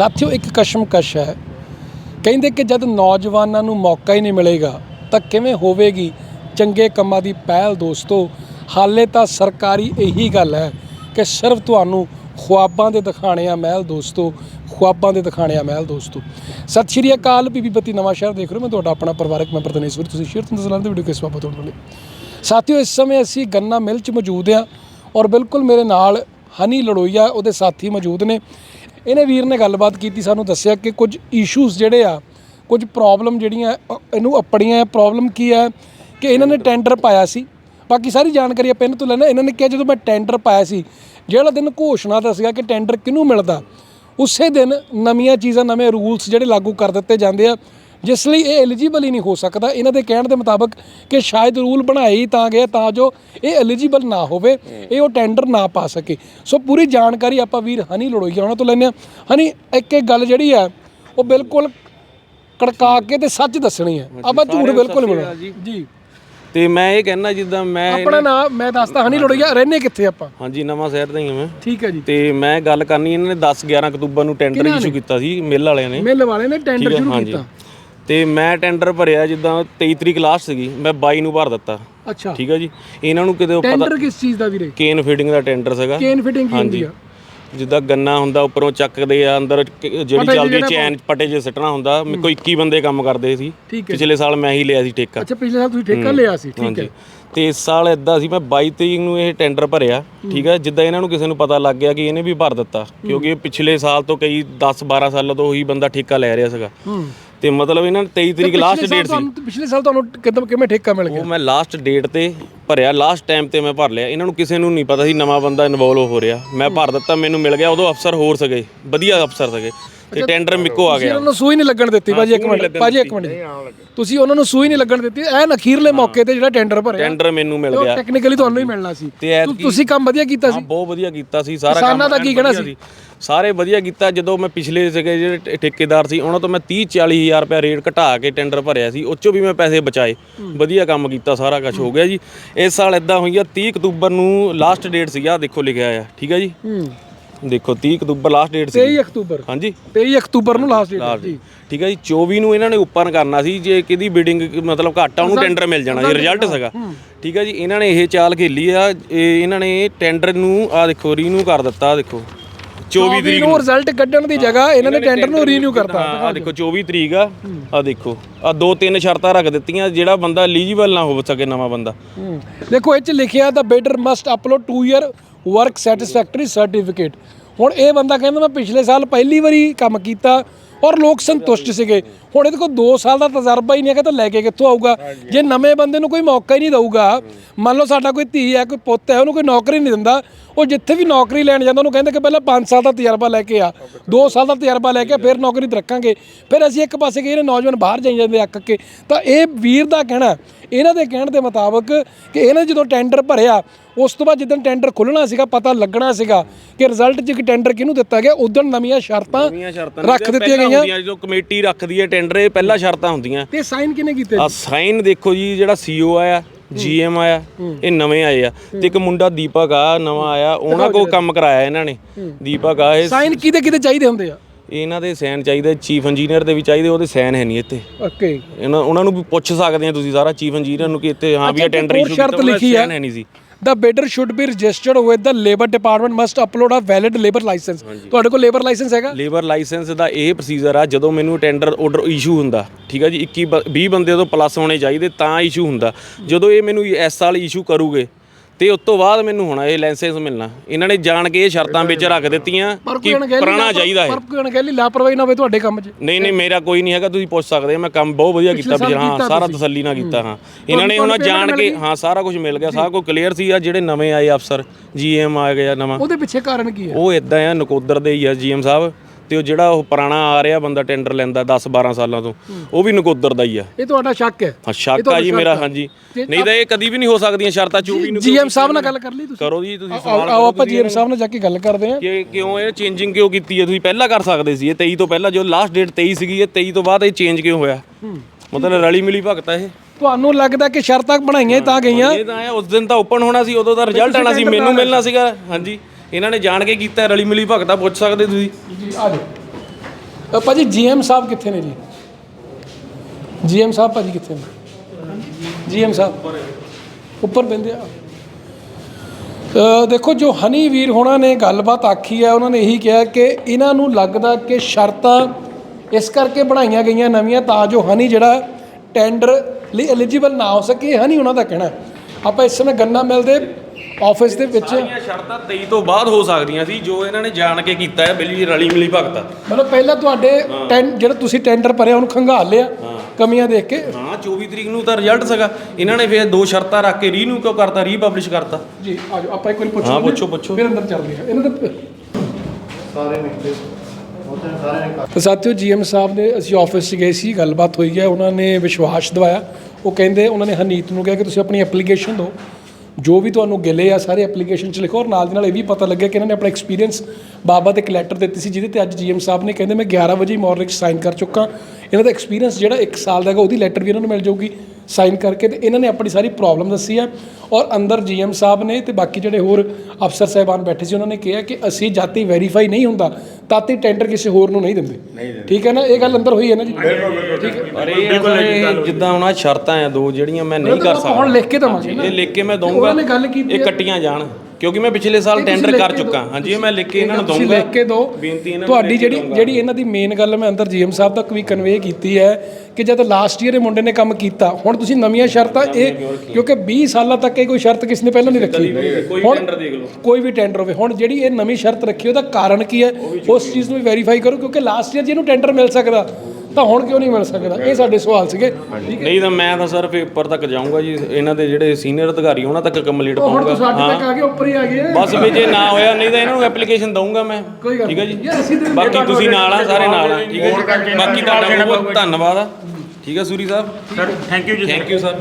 ਸਾਥੀਓ, ਇੱਕ ਕਸ਼ਮਕਸ਼ ਹੈ। ਕਹਿੰਦੇ ਕਿ ਜਦ ਨੌਜਵਾਨਾਂ ਨੂੰ ਮੌਕਾ ਹੀ ਨਹੀਂ ਮਿਲੇਗਾ, ਤਾਂ ਕਿਵੇਂ ਹੋਵੇਗੀ? ਚੰਗੇ ਕੰਮਾਂ ਦੀ ਪਹਿਲ ਦੋਸਤੋ, ਹਾਲੇ ਤਾਂ ਸਰਕਾਰੀ ਇਹੀ ਗੱਲ ਹੈ ਕਿ ਸਿਰਫ ਤੁਹਾਨੂੰ ਖੁਆਬਾਂ ਦੇ ਦਿਖਾਣੇ ਆ ਮਹਿਲ ਦੋਸਤੋ, ਖੁਆਬਾਂ ਦੇ ਦਿਖਾਣੇ ਆ ਮਹਿਲ ਦੋਸਤੋ। ਸਤਿ ਸ਼੍ਰੀ ਅਕਾਲ, ਬੀਬੀ ਬੱਤੀ ਨਵਾਂ ਸ਼ਹਿਰ ਦੇਖ ਰਹੇ ਹੋ। ਮੈਂ ਤੁਹਾਡਾ ਆਪਣਾ ਪਰਿਵਾਰਕ ਮੈਂਬਰ ਦਨੇਸ਼ਵਰ ਤੁਸੀਂ ਸ਼ੇਅਰ ਤੋਂ ਦਸਲਾਂ ਦੇ ਵੀਡੀਓ ਕਿਸ ਵਾਪਸ ਤੁਹਾਡੇ ਲਈ ਸਾਥੀਓ, ਇਸ ਸਮੇਂ ਅਸੀਂ ਗੰਨਾ ਮਿਲ 'ਚ ਮੌਜੂਦ ਹਾਂ ਔਰ ਬਿਲਕੁਲ ਮੇਰੇ ਨਾਲ ਹਨੀ ਲੜੋਈਆ, ਉਹਦੇ ਸਾਥੀ ਮੌਜੂਦ ਨੇ। ਇਹਨੇ ਵੀਰ ਨੇ ਗੱਲਬਾਤ ਕੀਤੀ, ਸਾਨੂੰ ਦੱਸਿਆ ਕਿ ਕੁਝ ਇਸ਼ੂਜ਼ ਜਿਹੜੇ ਆ, ਕੁਝ ਪ੍ਰੋਬਲਮ ਜਿਹੜੀਆਂ ਇਹਨੂੰ ਆਪਣੀਆਂ ਪ੍ਰੋਬਲਮ ਕੀ ਹੈ ਕਿ ਇਹਨਾਂ ਨੇ ਟੈਂਡਰ ਪਾਇਆ ਸੀ। ਬਾਕੀ ਸਾਰੀ ਜਾਣਕਾਰੀ ਆਪਾਂ ਇਹਨਾਂ ਤੋਂ ਲੈਣਾ ਇਹਨਾਂ ਨੇ ਕਿਹਾ, ਜਦੋਂ ਮੈਂ ਟੈਂਡਰ ਪਾਇਆ ਸੀ, ਜਿਹੜਾ ਦਿਨ ਘੋਸ਼ਣਾ ਦਾ ਸੀਗਾ ਕਿ ਟੈਂਡਰ ਕਿਹਨੂੰ ਮਿਲਦਾ, ਉਸੇ ਦਿਨ ਨਵੀਆਂ ਚੀਜ਼ਾਂ, ਨਵੇਂ ਰੂਲਸ ਜਿਹੜੇ ਲਾਗੂ ਕਰ ਦਿੱਤੇ ਜਾਂਦੇ ਆ। ਜਿਸ ਲਈ ਇਹ ਐਲੀਜੀਬਲ ਹੀ ਨਹੀਂ ਹੋ ਸਕਦਾ। ਇਹਨਾਂ ਦੇ ਕਹਿਣ ਦੇ ਮੁਤਾਬਕ ਕਿ ਸ਼ਾਇਦ ਰੂਲ ਬਣਾਏ ਹੀ ਤਾਂ ਗਏ ਤਾਂ ਜੋ ਇਹ ਐਲੀਜੀਬਲ ਨਾ ਹੋਵੇ ਇਹ ਉਹ ਟੈਂਡਰ ਨਾ ਪਾ ਸਕੇ। ਸੋ ਪੂਰੀ ਜਾਣਕਾਰੀ ਆਪਾਂ ਵੀਰ ਹਨੀ ਲੜੋਈਆ ਉਹਨਾਂ ਤੋਂ ਲੈਂਦੇ ਹਾਂ। ਹਨੀ ਇੱਕ ਇੱਕ ਗੱਲ ਜਿਹੜੀ ਆ ਉਹ ਬਿਲਕੁਲ ਕੜਕਾ ਕੇ ਤੇ ਸੱਚ ਦੱਸਣੀ ਹੈ। ਆਪਾਂ ਝੂਠ ਬਿਲਕੁਲ ਨਹੀਂ ਬੋਲਣਾ। ਜੀ। ਤੇ ਮੈਂ ਇਹ ਕਹਿਣਾ ਜਿੱਦਾਂ ਮੈਂ ਆਪਣਾ ਨਾਮ ਮੈਂ ਦੱਸਦਾ ਹਨੀ ਲੜੋਈਆ ਰਹਿੰਦੇ ਕਿੱਥੇ ਆਪਾਂ? ਹਾਂਜੀ ਨਵਾਂ ਸ਼ਹਿਰ ਦਾ ਹੀ ਹਾਂ ਮੈਂ। ਠੀਕ ਹੈ ਜੀ। ਤੇ ਮੈਂ ਗੱਲ ਕਰਨੀ ਇਹਨਾਂ ਨੇ 10 11 ਅਕਤੂਬਰ ਨੂੰ ਟੈਂਡਰ ਇਸ਼ੂ ਕੀਤਾ ਸੀ ਮਿਲ ਵਾਲਿਆਂ ਨੇ। ਮਿਲ ਵਾਲੇ ਨੇ ਟੈਂਡਰ ਸ਼ੁਰੂ ਕੀਤਾ। ਤੇ ਮੈਂ ਟੈਂਡਰ ਭਰਿਆ ਜਿੱਦਾਂ 23 ਤਰੀਕ ਲਾਸਟ ਸੀਗੀ ਮੈਂ 22 ਨੂੰ ਭਰ ਦਿੱਤਾ। ਅੱਛਾ। ਠੀਕ ਹੈ ਜੀ? ਇਹਨਾਂ ਨੂੰ ਕਿਤੇ ਪਤਾ ਟੈਂਡਰ ਕਿਸ ਚੀਜ਼ ਦਾ ਵੀਰੇ? ਕੇਨ ਫੀਡਿੰਗ ਦਾ ਟੈਂਡਰ ਸੀਗਾ। ਕੇਨ ਫਿਟਿੰਗ ਕੀ ਹੁੰਦੀ ਆ? ਜਿੱਦਾਂ ਗੰਨਾ ਹੁੰਦਾ ਉੱਪਰੋਂ ਚੱਕਦੇ ਆ ਅੰਦਰ ਕ- ਜਿਹੜੀ ਚੱਲਦੀ ਚੈਨ ਪੱਟੇ 'ਚ ਸਿੱਟਣਾ ਹੁੰਦਾ ਮੇਰੇ ਕੋਲ 21 ਬੰਦੇ ਕੰਮ ਕਰਦੇ ਸੀ। ਠੀਕ ਹੈ। ਪਿਛਲੇ ਸਾਲ ਮੈਂ ਹੀ ਲਿਆ ਸੀ ਠੇਕਾ। ਅੱਛਾ ਪਿਛਲੇ ਸਾਲ ਤੁਸੀਂ ਠੇਕਾ ਲਿਆ ਸੀ ਠੀਕ ਹੈ। ਹਾਂਜੀ ਤੇ ਇਸ ਸਾਲ ਇਦਾਂ ਸੀ ਮੈਂ 22 ਤਰੀਕ ਨੂੰ ਇਹ ਟੈਂਡਰ ਭਰਿਆ ਠੀਕ ਹੈ ਜਿੱਦਾਂ ਇਹਨਾਂ ਨੂੰ ਕਿਸੇ ਨੂੰ ਪਤਾ ਲੱਗ ਗਿਆ ਕਿ ਇਹਨੇ ਵੀ ਭਰ ਦਿੱਤਾ ਕਿਉਂਕਿ ਇਹ ਪਿਛਲੇ ਸਾਲ ਤੋਂ ਕਈ 10 12 ਸਾਲਾਂ ਤੋਂ ਉਹੀ ਬੰਦਾ ਠੇਕਾ ਲੈ ਰਿਹਾ ਸੀਗਾ। ਤੇ ਮਤਲਬ ਇਹਨਾਂ ਨੇ 23 ਤਰੀਕ ਲਾਸਟ ਡੇਟ ਸੀ। ਪਿਛਲੇ ਸਾਲ ਤੁਹਾਨੂੰ ਕਿਦੋਂ ਕਿਵੇਂ ਠੇਕਾ ਮਿਲ ਗਿਆ? ਉਹ ਮੈਂ ਲਾਸਟ ਡੇਟ ਤੇ ਭਰਿਆ ਲਾਸਟ ਟਾਈਮ ਤੇ ਮੈਂ ਭਰ ਲਿਆ। ਇਹਨਾਂ ਨੂੰ ਕਿਸੇ ਨੂੰ ਨਹੀਂ ਪਤਾ ਸੀ ਨਵਾਂ ਬੰਦਾ ਇਨਵੋਲਵ ਹੋ ਰਿਹਾ। ਮੈਂ ਭਰ ਦਿੱਤਾ ਮੈਨੂੰ ਮਿਲ ਗਿਆ ਉਦੋਂ ਅਫਸਰ ਹੋਰ ਸਗੇ ਵਧੀਆ ਅਫਸਰ ਸਗੇ। ਤੇ ਟੈਂਡਰ ਮਿੱਕੋ ਆ ਤੁਸੀਂ ਗਿਆ। ਉਹਨਾਂ ਨੂੰ ਸੂਈ ਨਹੀਂ ਲੱਗਣ ਦਿੱਤੀ ਭਾਜੀ ਇੱਕ ਮਿੰਟ ਭਾਜੀ ਇੱਕ ਮਿੰਟ। ਤੁਸੀਂ ਉਹਨਾਂ ਨੂੰ ਸੂਈ ਨਹੀਂ ਲੱਗਣ ਦਿੱਤੀ ਐਨ ਅਖੀਰਲੇ ਮੌਕੇ ਤੇ ਜਿਹੜਾ ਟੈਂਡਰ ਭਰਿਆ ਟੈਂਡਰ ਮੈਨੂੰ ਮਿਲ ਗਿਆ। ਟੈਕਨੀਕਲੀ ਤੁਹਾਨੂੰ ਹੀ ਮਿਲਣਾ ਸੀ। ਤੇ ਤੁਸੀਂ ਕੰਮ ਵਧੀਆ ਕੀਤਾ ਹਾਂ ਸੀ ਬਹੁਤ ਵਧੀਆ ਕੀਤਾ ਸੀ ਸਾਰਾ ਕਿਸਾਨਾਂ ਦਾ ਐਨ ਕੀ ਕਹਿਣਾ ਵਧੀਆ ਸੀ? ਸਾਰੇ ਵਧੀਆ ਕੀਤਾ ਜਦੋਂ ਮੈਂ ਪਿਛਲੇ ਸੀਗੇ ਜਿਹੜੇ ਠੇ- ਠੇਕੇਦਾਰ ਸੀ ਉਹਨਾਂ ਤੋਂ ਮੈਂ 30 40 ਹਜ਼ਾਰ ਰੁਪਏ ਰੇਟ ਘਟਾ ਕੇ ਟੈਂਡਰ ਭਰਿਆ ਸੀ ਉਹ 'ਚੋਂ ਵੀ ਮੈਂ ਪੈਸੇ ਬਚਾਏ। ਵਧੀਆ ਕੰਮ ਕੀਤਾ ਸਾਰਾ ਕੁਝ ਹੋ ਗਿਆ ਜੀ। ਇਸ ਸਾਲ ਇਦਾਂ ਹੋਈ ਆ 30 ਅਕਤੂਬਰ ਨੂੰ ਲਾਸਟ ਡੇਟ ਸੀ ਆ ਦੇਖੋ ਲਿਖਿਆ ਆ ਠੀਕ ਹੈ ਜੀ? ਹੂੰ। ਦੇਖੋ 30 ਅਕਤੂਬਰ ਲਾਸਟ ਡੇਟ ਸੀ 23 ਅਕਤੂਬਰ। ਹਾਂਜੀ। 23 ਅਕਤੂਬਰ ਨੂੰ ਲਾਸਟ ਡੇਟ ਲਾਸਟ ਠੀਕ ਹੈ ਜੀ 24 ਨੂੰ ਇਹਨਾਂ ਨੇ ਓਪਨ ਕਰਨਾ ਸੀ ਜੇ ਕਿਹਦੀ ਬਿਡਿੰਗ ਮਤਲਬ ਘੱਟ ਉਹਨੂੰ ਟੈਂਡਰ ਮਿਲ ਜਾਣਾ ਜੀ ਰਿਜ਼ਲਟ ਸੀਗਾ। ਠੀਕ ਹੈ ਜੀ ਇਹਨਾਂ ਨੇ ਇਹ ਚਾਲ ਖੇਲੀ ਆ ਇਹ ਇਹਨਾਂ ਨੇ ਟੈਂਡਰ ਨੂੰ ਆ ਦੇਖੋ ਰੀਨਿਊ ਕਰ ਦਿੱਤਾ ਦੇਖੋ। 24 ਤਰੀਕ ਨੂੰ। ਰਿਜ਼ਲਟ ਕੱਢਣ ਦੀ ਜਗ੍ਹਾ ਇਹਨਾਂ ਨੇ ਟੈਂਡਰ ਨੂੰ ਰੀਨਿਊ ਕਰਤਾ। ਆ ਦੇਖੋ 24 ਤਰੀਕ ਆ ਆ ਦੇਖੋ ਆ ਦੋ ਤਿੰਨ ਸ਼ਰਤਾਂ ਰੱਖ ਦਿੱਤੀਆਂ ਜਿਹੜਾ ਬੰਦਾ ਐਲੀਜੀਬਲ ਨਾ ਹੋ ਸਕੇ ਨਵਾਂ ਬੰਦਾ। ਦੇਖੋ ਇਹ ਚ ਲਿਖਿਆ ਦਾ bidder must upload 2 year work satisfactory certificate ਹੁਣ ਇਹ ਬੰਦਾ ਕਹਿੰਦਾ ਮੈਂ ਪਿਛਲੇ ਸਾਲ ਪਹਿਲੀ ਵਾਰੀ ਕੰਮ ਕੀਤਾ ਔਰ ਲੋਕ ਸੰਤੁਸ਼ਟ ਸੀਗੇ। ਹੁਣ ਇਹਦੇ ਕੋਲ 2 ਸਾਲ ਦਾ ਤਜਰਬਾ ਹੀ ਨਹੀਂ ਹੈਗਾ ਤਾਂ ਲੈ ਕੇ ਕਿੱਥੋਂ ਆਊਗਾ? ਜੇ ਨਵੇਂ ਬੰਦੇ ਨੂੰ ਕੋਈ ਮੌਕਾ ਹੀ ਨਹੀਂ ਦਊਗਾ ਮੰਨ ਲਓ ਸਾਡਾ ਕੋਈ ਧੀ ਹੈ ਕੋਈ ਪੁੱਤ ਹੈ ਉਹਨੂੰ ਕੋਈ ਨੌਕਰੀ ਨਹੀਂ ਦਿੰਦਾ ਉਹ ਜਿੱਥੇ ਵੀ ਨੌਕਰੀ ਲੈਣ ਜਾਂਦਾ ਉਹਨੂੰ ਕਹਿੰਦੇ ਕਿ ਪਹਿਲਾਂ 5 ਸਾਲ ਦਾ ਤਜਰਬਾ ਲੈ ਕੇ ਆ। 2 ਸਾਲ ਦਾ ਤਜਰਬਾ ਲੈ ਕੇ ਫਿਰ ਨੌਕਰੀ ਤੇ ਰੱਖਾਂਗੇ। ਫਿਰ ਅਸੀਂ ਇੱਕ ਪਾਸੇ ਕਹੀਏ ਨੌਜਵਾਨ ਬਾਹਰ ਜਾਈ ਜਾਂਦੇ ਅੱਕ ਕੇ ਤਾਂ ਇਹ ਵੀਰ ਦਾ ਕਹਿਣਾ ਇਹਨਾਂ ਦੇ ਕਹਿਣ ਦੇ ਮੁਤਾਬਕ ਕਿ ਇਹਨਾਂ ਜਦੋਂ ਟੈਂਡਰ ਭਰਿਆ ਉਸ ਤੋਂ ਬਾਅਦ ਜਦੋਂ ਟੈਂਡਰ ਖੁੱਲਣਾ ਸੀਗਾ ਪਤਾ ਲੱਗਣਾ ਸੀਗਾ ਕਿ ਰਿਜ਼ਲਟ 'ਚ ਕਿ ਟੈਂਡਰ ਕਿਹਨੂੰ ਦਿੱਤਾ ਗਿਆ ਉਦੋਂ ਨਵੀਆਂ ਸ਼ਰਤਾਂ ਰੱਖ ਦਿੱਤੀਆਂ ਗਈਆਂ। ਜਦੋਂ ਕਮੇਟੀ ਰੱਖਦੀ ਹੈ ਟੈਂਡਰ ਇਹ ਪਹਿਲਾਂ ਸ਼ਰਤਾਂ ਹੁੰਦੀਆਂ। ਤੇ ਸਾਈਨ ਕਿਨੇ ਕੀਤੇ? ਆ ਸਾਈਨ ਦੇਖੋ ਜੀ ਜਿਹੜਾ ਸੀਓ ਆਇਆ ਜੀਐਮ ਆਇਆ ਇਹ ਨਵੇਂ ਆਏ ਆ। ਤੇ ਇੱਕ ਮੁੰਡਾ ਦੀਪਕ ਆ ਨਵਾਂ ਆਇਆ ਉਹਨਾਂ ਕੋਲ ਕੰਮ ਕਰਾਇਆ ਇਹਨਾਂ ਨੇ। ਦੀਪਕ ਆ ਇਹ ਸਾਈਨ ਕਿਤੇ ਕਿਤੇ ਚਾਹੀਦੇ ਹੁੰਦੇ ਆ? ਇਹਨਾਂ ਦੇ ਸਾਈਨ ਚਾਹੀਦੇ ਚੀਫ ਇੰਜੀਨੀਅਰ ਦੇ ਵੀ ਚਾਹੀਦੇ ਉਹਦੇ ਸਾਈਨ ਹੈ ਨਹੀਂ ਇੱਥੇ। ਓਕੇ। ਇਹਨਾਂ ਉਹਨਾਂ ਨੂੰ ਵੀ ਪੁੱਛ ਸਕਦੇ ਆ ਤੁਸੀਂ ਸਾਰਾ ਚੀਫ ਇੰਜੀਨੀਅਰ ਨੂੰ ਕਿ ਇੱਥੇ ਹਾਂ ਵੀ ਇਹ ਟੈਂਡਰ ਇਸ਼ੂ ਸ਼ਰਤ ਕੀਤਾ ਲਿਖੀ ਆ। ਹੈ ਨਹੀਂ ਸੀ। The bidder should be registered with the labor department must upload a valid labor license. ਤੁਹਾਡੇ ਕੋਲ labor license ਹੈਗਾ? ਲੇਬਰ ਲਾਇਸੈਂਸ ਦਾ ਇਹ ਪ੍ਰੋਸੀਜਰ ਆ ਜਦੋਂ ਮੈਨੂੰ ਟੈਂਡਰ ਆਰਡਰ ਇਸ਼ੂ ਹੁੰਦਾ ਠੀਕ ਹੈ ਜੀ 21 ਬ- 20 ਬੰਦੇ ਤੋਂ ਪਲੱਸ ਹੋਣੇ ਚਾਹੀਦੇ ਤਾਂ ਇਸ਼ੂ ਹੁੰਦਾ। ਜਦੋਂ ਇਹ ਮੈਨੂੰ ਇਸ ਸਾਲ ਇਸ਼ੂ ਕਰੂਗੇ ਤੇ ਉਸ ਤੋਂ ਬਾਅਦ ਮੈਨੂੰ ਹੁਣ ਇਹ ਲਾਇਸੈਂਸ ਮਿਲਣਾ। ਇਹਨਾਂ ਨੇ ਜਾਣ ਕੇ ਇਹ ਸ਼ਰਤਾਂ ਵਿੱਚ ਰੱਖ ਦਿੱਤੀਆਂ ਕਿ ਪੁਰਾਣਾ ਚਾਹੀਦਾ ਹੈ ਪਰ ਕੋਈ ਅਣਗਹਿਲੀ ਲਾਪਰਵਾਹੀ ਨਾ ਹੋਵੇ ਤੁਹਾਡੇ ਕੰਮ 'ਚ। ਨਹੀਂ ਨਹੀਂ ਮੇਰਾ ਕੋਈ ਨਹੀਂ ਹੈਗਾ ਤੁਸੀਂ ਪੁੱਛ ਸਕਦੇ ਮੈਂ ਕੰਮ ਬਹੁਤ ਵਧੀਆ ਕੀਤਾ ਪਿਛਲਾ ਹਾਂ ਸਾਰਾ ਤੁਸੀਂ। ਤਸੱਲੀ ਨਾਲ ਕੀਤਾ ਹਾਂ। ਇਹਨਾਂ ਨੇ ਉਹਨਾਂ ਜਾਣ ਕੇ? ਹਾਂ ਸਾਰਾ ਕੁਝ ਮਿਲ ਗਿਆ। ਸਾਰਾ ਕੁਝ ਕਲੀਅਰ ਸੀ ਆ ਜਿਹੜੇ ਨਵੇਂ ਆਏ ਅਫਸਰ ਜੀਐਮ ਆ ਗਿਆ ਨਵਾਂ। ਉਹਦੇ ਪਿੱਛੇ ਕਾਰਨ ਕੀ ਹੈ? ਉਹ ਇਦਾਂ ਆ ਨਕੋਦਰ ਦੇ ਹੀ ਆ ਜੀਐਮ ਸਾਹਿਬ। ਤੇ ਉਹ ਜਿਹੜਾ ਉਹ ਪੁਰਾਣਾ ਆ ਰਿਹਾ ਬੰਦਾ ਟੈਂਡਰ ਲੈਂਦਾ 10 12 ਸਾਲਾਂ ਤੋਂ ਉਹ ਵੀ ਨਕੋਦਰ ਦਾ ਹੀ ਆ। ਇਹ ਤੁਹਾਡਾ ਸ਼ੱਕ ਹੈ? ਹਾਂ ਸ਼ੱਕ ਆ ਜੀ ਮੇਰਾ ਹਾਂਜੀ। ਨਹੀਂ ਤਾਂ ਇਹ ਕਦੀ ਵੀ ਨਹੀਂ ਹੋ ਸਕਦੀਆਂ ਸ਼ਰਤਾਂ 24 ਨੂੰ ਜੀਐਮ ਸਾਹਿਬ ਨਾਲ ਗੱਲ ਕਰ ਲਈ ਤੁਸੀਂ? ਕਰੋ ਜੀ ਤੁਸੀਂ ਸਵਾਲ ਆਓ ਆਪਾਂ ਜੀਐਮ ਸਾਹਿਬ ਨਾਲ ਜਾ ਕੇ ਗੱਲ ਕਰਦੇ ਹਾਂ। ਕਿ ਕਿਉਂ ਇਹ ਚੇਂਜਿੰਗ ਕਿਉਂ ਕੀਤੀ ਹੈ? ਤੁਸੀਂ ਪਹਿਲਾਂ ਕਰ ਸਕਦੇ ਸੀ ਇਹ 23 ਤੋਂ ਪਹਿਲਾਂ ਜੋ ਲਾਸਟ ਡੇਟ 23 ਸੀਗੀ ਇਹ 23 ਤੋਂ ਬਾਅਦ ਇਹ ਚੇਂਜ ਕਿਉਂ ਹੋਇਆ? ਮਤਲਬ ਰਲੀ ਮਿਲੀ ਭਗਤ ਆ ਇਹ। ਤੁਹਾਨੂੰ ਲੱਗਦਾ ਕਿ ਸ਼ਰਤਾਂ ਬਣਾਈਆਂ ਤਾਂ ਗਈਆਂ? ਇਹ ਤਾਂ ਆਇਆ ਉਸ ਦਿਨ ਤਾਂ ਓਪਨ ਹੋਣਾ ਸੀ ਉਦੋਂ ਤਾਂ ਰਿਜ਼ਲਟ ਆਣਾ ਸੀ ਮੈਨੂੰ ਮਿਲਣਾ ਸੀਗਾ ਹਾਂਜੀ। ਇਹਨਾਂ ਨੇ ਜਾਣ ਕੇ ਕੀਤਾ ਰਲੀ ਮਿਲੀ ਭਗਤਾ ਪੁੱਛ ਸਕਦੇ ਤੁਸੀਂ? ਜੀ ਆ ਜਾਓ। ਅ, ਭਾਜੀ ਜੀਐਮ ਸਾਹਿਬ ਕਿੱਥੇ ਨੇ ਜੀ? ਜੀਐਮ ਸਾਹਿਬ ਭਾਜੀ ਕਿੱਥੇ ਨੇ? ਜੀਐਮ ਸਾਹਿਬ। ਉੱਪਰ ਬੰਦੇ ਆ। ਅ, ਦੇਖੋ ਜੋ ਹਨੀ ਵੀਰ ਹੋਣਾ ਨੇ ਗੱਲਬਾਤ ਆਖੀ ਹੈ ਉਹਨਾਂ ਨੇ ਇਹੀ ਕਿਹਾ ਕਿ ਇਹਨਾਂ ਨੂੰ ਲੱਗਦਾ ਕਿ ਸ਼ਰਤਾਂ ਇਸ ਕਰਕੇ ਬਣਾਈਆਂ ਗਈਆਂ ਨਵੀਆਂ ਤਾਂ ਜੋ ਹਨੀ ਜਿਹੜਾ ਟੈਂਡਰ ਲਈ ਐਲੀਜੀਬਲ ਨਾ ਹੋ ਸਕੇ। ਹਨੀ ਉਹਨਾਂ ਦਾ ਕਹਿਣਾ ਹੈ। ਆਪਾਂ ਇਸ ਸਮੇਂ ਗੰਨਾ ਮਿਲ ਦੇ ਆਫਿਸ ਦੇ ਵਿੱਚ ਸਾਰੀਆਂ ਸ਼ਰਤਾਂ 23 ਤੋਂ ਬਾਅਦ ਹੋ ਸਕਦੀਆਂ ਸੀ ਜੋ ਇਹਨਾਂ ਨੇ ਜਾਣ ਕੇ ਕੀਤਾ ਹੈ ਬਿੱਲੀ ਰਲੀ ਮਿਲੀ ਭਗਤ। ਮਤਲਬ ਪਹਿਲਾਂ ਤੁਹਾਡੇ ਟੈਂ ਜਿਹੜਾ ਤੁਸੀਂ ਟੈਂਡਰ ਭਰਿਆ ਉਹਨੂੰ ਖੰਗਾਲ ਲਿਆ ਕਮੀਆਂ ਦੇਖ ਕੇ? ਹਾਂ 24 ਤਰੀਕ ਨੂੰ ਤਾਂ ਰਿਜ਼ਲਟ ਸੀਗਾ। ਇਹਨਾਂ ਨੇ ਫਿਰ ਦੋ ਸ਼ਰਤਾਂ ਰੱਖ ਕੇ ਰੀ ਨੂੰ ਕਿਉਂ ਕਰਤਾ ਰੀ ਪਬਲਿਸ਼ ਕਰਤਾ? ਜੀ ਆਜੋ ਆਪਾਂ ਇੱਕ ਵਾਰੀ ਪੁੱਛੋ ਹਾਂ, ਪੁੱਛੋ, ਪੁੱਛੋ। ਫਿਰ ਅੰਦਰ ਚੱਲਦੇ ਹਾਂ। ਇਹਨਾਂ ਦੇ ਸਾਰੇ ਨਿਕਲੇ ਉਹਦੇ ਸਾਰੇ ਨੇ ਤਾਂ ਸਾਥੀਓ ਜੀਐਮ ਸਾਹਿਬ ਨੇ ਅਸੀਂ ਆਫਿਸ 'ਚ ਗਏ ਸੀ ਗੱਲਬਾਤ ਹੋਈ ਹੈ ਉਹਨਾਂ ਨੇ ਵਿਸ਼ਵਾਸ ਦਿਵਾਇਆ। ਉਹ ਕਹਿੰਦੇ ਉਹਨਾਂ ਨੇ ਹਨੀਤ ਨੂੰ ਕਿਹਾ ਕਿ ਤੁਸੀਂ ਆਪਣੀ ਐਪਲੀਕੇਸ਼ਨ ਦਿਓ। ਜੋ ਵੀ ਤੁਹਾਨੂੰ ਗਿਲੇ ਆ ਸਾਰੇ ਐਪਲੀਕੇਸ਼ਨ 'ਚ ਲਿਖੋ ਔਰ ਨਾਲ ਦੀ ਨਾਲ ਇਹ ਵੀ ਪਤਾ ਲੱਗਿਆ ਕਿ ਇਹਨਾਂ ਨੇ ਆਪਣਾ ਐਕਸਪੀਰੀਅੰਸ ਬਾਬਾ ਤੇ ਇੱਕ ਲੈਟਰ ਦਿੱਤੀ ਸੀ ਜਿਹਦੇ ਤੇ ਅੱਜ ਜੀਐਮ ਸਾਹਿਬ ਨੇ ਕਹਿੰਦੇ ਮੈਂ 11 ਵਜੇ ਮਾਰਨਿੰਗ 'ਚ ਸਾਈਨ ਕਰ ਚੁੱਕਾ। ਇਹਨਾਂ ਦਾ ਐਕਸਪੀਰੀਅੰਸ ਜਿਹੜਾ 1 ਸਾਲ ਦਾ ਹੈਗਾ, ਉਹਦੀ ਲੈਟਰ ਵੀ ਇਹਨਾਂ ਨੂੰ ਮਿਲ ਜਾਊਗੀ। ਸਾਈਨ ਕਰਕੇ ਤੇ ਇਹਨਾਂ ਨੇ ਆਪਣੀ ਸਾਰੀ ਪ੍ਰੋਬਲਮ ਦੱਸੀ ਆ ਔਰ ਅੰਦਰ ਜੀਐਮ ਸਾਹਿਬ ਨੇ ਤੇ ਬਾਕੀ ਜਿਹੜੇ ਹੋਰ ਅਫਸਰ ਸਾਹਿਬਾਨ ਬੈਠੇ ਸੀ ਉਹਨਾਂ ਨੇ ਕਿਹਾ ਕਿ ਅਸੀਂ ਜਾਤੀ ਵੈਰੀਫਾਈ ਨਹੀਂ ਹੁੰਦਾ ਤਾਂ ਹੀ ਟੈਂਡਰ ਕਿਸੇ ਹੋਰ ਨੂੰ ਨਹੀਂ ਦਿੰਦੇ। ਠੀਕ ਹੈ ਨਾ? ਇਹ ਗੱਲ ਅੰਦਰ ਹੋਈ ਹੈ ਨਾ ਜੀ? ਠੀਕ ਹੈ। ਇਹ ਜਿੱਦਾਂ ਹੁਣ ਆਹ ਸ਼ਰਤਾਂ ਆ ਦੋ ਜਿਹੜੀਆਂ ਮੈਂ ਨਹੀਂ ਕਰ ਆਪਾਂ ਹੁਣ ਸਕਦਾ। ਲਿਖ ਕੇ ਦਵਾਂਗੇ ਨਾ। ਇਹ ਲਿਖ ਕੇ ਮੈਂ ਉਹਨਾਂ ਦਊਂਗਾ ਨੇ ਗੱਲ ਕੀਤੀ ਇਹ ਹੈ। ਕੱਟੀਆਂ ਜਾਣ। ਕਿਉਂਕਿ ਮੈਂ ਪਿਛਲੇ ਸਾਲ ਟੈਂਡਰ ਕਰ ਚੁੱਕਾ। ਹਾਂਜੀ ਮੈਂ ਲਿਖ ਕੇ ਇਹਨਾਂ ਨੂੰ ਤੁਸੀਂ ਦਊਂਗਾ। ਲਿਖ ਕੇ ਦਿਓ। ਬੇਨਤੀ ਇਹਨਾਂ ਨੂੰ ਤੁਹਾਡੀ ਜਿਹੜੀ। ਜਿਹੜੀ ਇਹਨਾਂ ਦੀ ਮੇਨ ਗੱਲ ਮੈਂ ਅੰਦਰ ਜੀਐਮ ਸਾਹਿਬ ਤੱਕ ਵੀ ਕਨਵੇ ਕੀਤੀ ਹੈ ਕਿ ਜਦ ਲਾਸਟ ਈਅਰ ਇਹ ਮੁੰਡੇ ਨੇ ਕੰਮ ਕੀਤਾ ਹੁਣ ਤੁਸੀਂ ਨਵੀਆਂ ਸ਼ਰਤਾਂ ਇਹ ਕਿਉਂਕਿ 20 ਸਾਲਾਂ ਤੱਕ ਇਹ ਕੋਈ ਸ਼ਰਤ ਕਿਸ ਨੇ ਪਹਿਲਾਂ ਨਹੀਂ ਰੱਖੀ। ਕੋਈ ਹੁਣ ਟੈਂਡਰ ਦੇਖ ਲਓ। ਕੋਈ ਵੀ ਟੈਂਡਰ ਹੋਵੇ। ਹੁਣ ਜਿਹੜੀ ਇਹ ਨਵੀਂ ਸ਼ਰਤ ਰੱਖੀ ਉਹਦਾ ਕਾਰਨ ਕੀ ਹੈ? ਉਸ ਚੀਜ਼ ਨੂੰ ਵੀ ਵੈਰੀਫਾਈ ਕਰੋ ਕਿਉਂਕਿ ਲਾਸਟ ਈਅਰ ਜਿਹਨੂੰ ਟੈਂਡਰ ਮਿਲ ਸਕਦਾ ਤਾਂ ਹੁਣ ਕਿਉਂ ਨਹੀਂ ਮਿਲ ਸਕਦਾ? ਇਹ ਸਾਡੇ ਸਵਾਲ ਸੀਗੇ। ਨਹੀਂ ਤਾਂ ਮੈਂ ਤਾਂ ਸਰ ਪੇਪਰ ਤੱਕ ਜਾਊਂਗਾ ਜੀ। ਇਹਨਾਂ ਦੇ ਜਿਹੜੇ ਸੀਨੀਅਰ ਅਧਿਕਾਰੀ ਉਹਨਾਂ ਤੱਕ ਕੰਪਲੀਟ ਹੁਣ ਪਾਉਂਗਾ ਸਾਡੇ ਤੱਕ ਆ ਗਏ ਉੱਪਰ ਹੀ ਆ ਗਏ। ਬਸ ਵੀ ਜੇ ਨਾ ਹੋਇਆ ਨਹੀਂ ਤਾਂ ਇਹਨਾਂ ਨੂੰ ਐਪਲੀਕੇਸ਼ਨ ਦਊਂਗਾ ਮੈਂ। ਕੋਈ ਗੱਲ ਠੀਕ ਹੈ ਜੀ। ਯਾਰ ਅਸੀਂ ਤੇ ਬਾਕੀ ਤੁਸੀਂ ਨਾਲ ਆ ਸਾਰੇ ਨਾਲ ਆ। ਠੀਕ ਹੈ ਜੀ। ਬਾਕੀ ਤੁਹਾਡਾ ਬਹੁਤ ਬਹੁਤ ਧੰਨਵਾਦ ਆ। ਠੀਕ ਹੈ Suri sahib. Sir thank you ji thank you sir